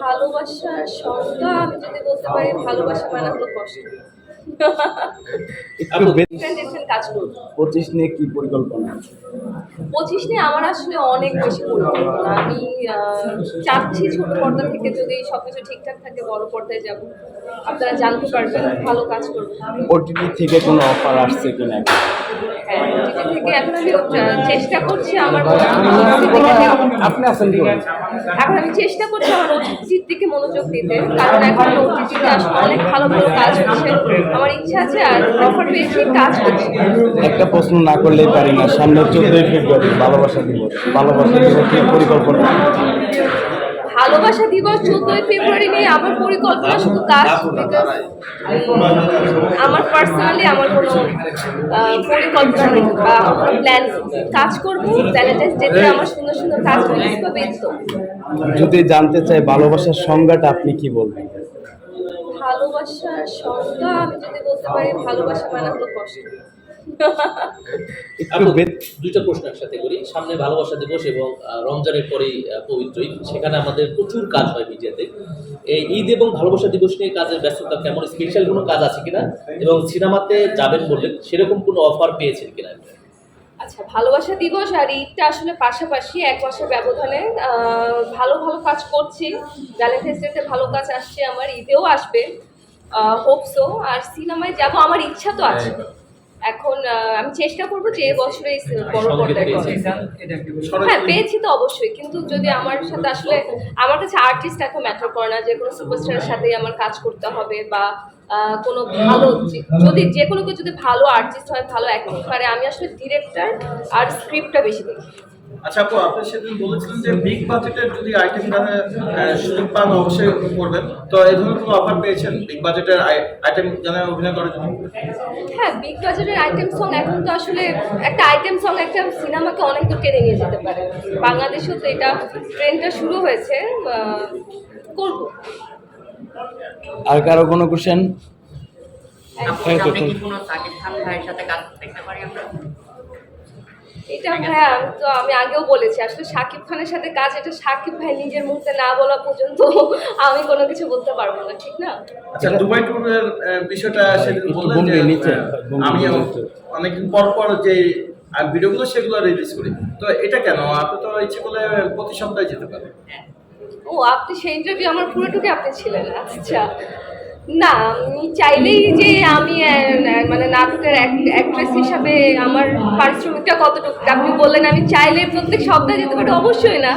ভালোবাসার সংজ্ঞা আমি যদি বলতে পারি ভালোবাসা মানে হলো কষ্ট। একটু বে- ডিফারেন্ট ডিফারেন্ট কাজ করব পঁচিশ নিয়ে কি পরিকল্পনা? পঁচিশ নিয়ে আমার আসলে অনেক বেশি পরিকল্পনা। আমি চাচ্ছি ছোট পর্দা থেকে যদি সবকিছু ঠিকঠাক থাকে বড় পর্দায় যাব। আপনারা জানতে পারবেন ভালো কাজ করব। ওটিটি থেকে কোনো অফার আসছে কিনা? হ্যাঁ OTT থেকে এখন আমি চেষ্টা করছি আমার আপনি আছেন এখন আমি চেষ্টা করছি আমার ওটিটির দিকে মনোযোগ দিতে কারণ এখন ওটিটিতে আসলে অনেক ভালো ভালো কাজ হচ্ছে। আমার ইচ্ছা আছে আর অফার পেয়েছি কাজ করছি। একটা প্রশ্ন না করলেই পারি না সামনে চোদ্দই ফেব্রুয়ারি ভালোবাসা দিবস। ভালোবাসা দিবস কি পরিকল্পনা। ভালোবাসা দিবস চোদ্দই ফেব্রুয়ারি নিয়ে আমার পরিকল্পনা শুধু কাজ আমার পার্সোনালি আমার কোনো পরিকল্পনা নেই বা প্ল্যান কাজ করব ভ্যালেন্টাইন্স ডেতে আমার সুন্দর সুন্দর কাজ পাবে যদি জানতে চাই ভালোবাসার সংজ্ঞাটা আপনি কি বলবেন? ভালোবাসার সংজ্ঞা আমি যদি বলতে পারি ভালোবাসা মানে হলো কষ্ট। বে- দুইটা প্রশ্ন একসাথে করি। সামনে ভালোবাসা দিবস এবং রমজানের পরেই আহ, পবিত্র ঈদ। সেখানে আমাদের প্রচুর কাজ হয় মিডিয়াতে। এই ঈদ এবং ভালোবাসা দিবস নিয়ে কাজের ব্যস্ততা কেমন? স্পেশাল কোনো কাজ আছে কিনা? এবং সিনেমাতে যাবেন বললেন সেরকম কোনো অফার পেয়েছেন কিনা? আচ্ছা ভালোবাসা দিবস আর ঈদটা আসলে পাশাপাশি এক মাসের ব্যবধানে ভালো ভালো কাজ করছি। ভ্যালেন্টাইন্স ডেতে ভালো কাজ আসছে আমার, ঈদেও আসবে হোপসো আর সিনেমায় যাব, আমার ইচ্ছা তো আছে। এখন আমি চেষ্টা করব যে এবছরে এই বড় পর্দায় হ্যাঁ পেয়েছি তো অবশ্যই কিন্তু যদি আমার সাথে আসলে আমার কাছে আর্টিস্ট এখন ম্যাটার করে না যে কোনো সুপারস্টারের সাথেই আমার কাজ করতে হবে বা কোনো ভালো যদি যে কোনো কেউ যদি ভালো আর্টিস্ট হয় ভালো অ্যাক্টিং করে আমি আসলে ডিরেক্টর আর স্ক্রিপ্টটা বেশি দেখি। আচ্ছা আপু আপনি সেদিন বলেছিলেন যে বিগ বাজেটের যদি আইটেম গানে সুযোগ পান অবশ্যই করবেন। তো এই ধরনের কোনো অফার পেয়েছেন বিগ বাজেটের আইটেম গানে অভিনয় করার জন্য? হ্যাঁ বিগ বাজারের আইটেম সং এখন তো আসলে একটা আইটেম সং একটা সিনেমাকে অনেক দূর টেনে নিয়ে যেতে পারে। বাংলাদেশেও তো এটা ট্রেন্ডটা শুরু হয়েছে করব। আর কারও কোনো কোশ্চেন সামনে কি কোনো সাকিব খান ভাইয়ের সাথে কাজ দেখতে পারি আমরা? এটা আমি তো আমি আগেও বলেছি আসলে সাকিব খানের সাথে কাজ এটা সাকিব ভাই নিজের মুখে না বলা পর্যন্ত আমি কোনো কিছু বলতে পারব না ঠিক না? আচ্ছা দুবাই ট্যুরের বিষয়টা সেদিন বললেন যে নিচে, আমি। অনেকদিন পর পর যে ভিডিওগুলো সেগুলো রিলিজ করি। তো এটা কেন? আপনি তো ইচ্ছে করলে প্রতি সপ্তাহে যেতে পারেন। ও আপনি সেই ইন্টারভিউ আমার পুরোটুকু আপনি ছিলেন আচ্ছা। না আমি চাইলেই যে আমি মানে নাটকের অ্যাক্ট্রেস হিসাবে আমার পারিশ্রমিকটা কতটুকু? আপনি বললেন আমি চাইলে প্রত্যেক সপ্তাহে যেতে পারি। অবশ্যই না।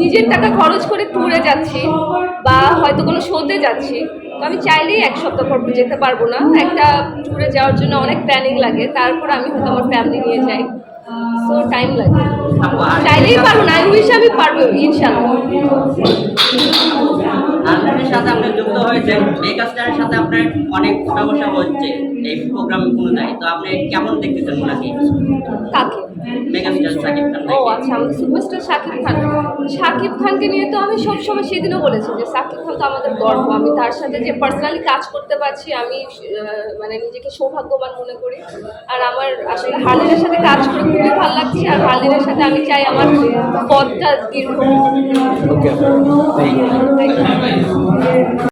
নিজের টাকা খরচ করে ট্যুরে যাচ্ছি বা হয়তো কোনো শোতে যাচ্ছি। তো আমি চাইলেই এক সপ্তাহ পর যেতে পারব না। একটা ট্যুরে যাওয়ার জন্য অনেক প্ল্যানিং লাগে। তারপর আমি হয়তো আমার ফ্যামিলি নিয়ে যাই। সো টাইম লাগে। চাইলেই পারব না। আমি উইশ আমি পারব ইনশাল্লাহ আনন্দের সাথে আপনি যুক্ত হয়েছেন। মেগাস্টারের সাথে আপনার অনেক উঠা হচ্ছে। এই প্রোগ্রাম অনুযায়ী তো আপনি কেমন দেখতেছেন ওনাকে? কাকে? মেগাস্টার সাকিব খান ও আচ্ছা আমাদের সুপারস্টার খান। শাকিব খানকে নিয়ে তো আমি সবসময় সেদিনও বলেছি যে শাকিব খান তো আমাদের গর্ব। আমি তার সাথে যে পার্সোনালি কাজ করতে পারছি আমি মানে নিজেকে সৌভাগ্যবান মনে করি। আর আমার আসলে হার্লিনের সাথে কাজ করে খুবই ভালো লাগছে। আর সাথে আমি চাই আমার পথটা দীর্ঘ.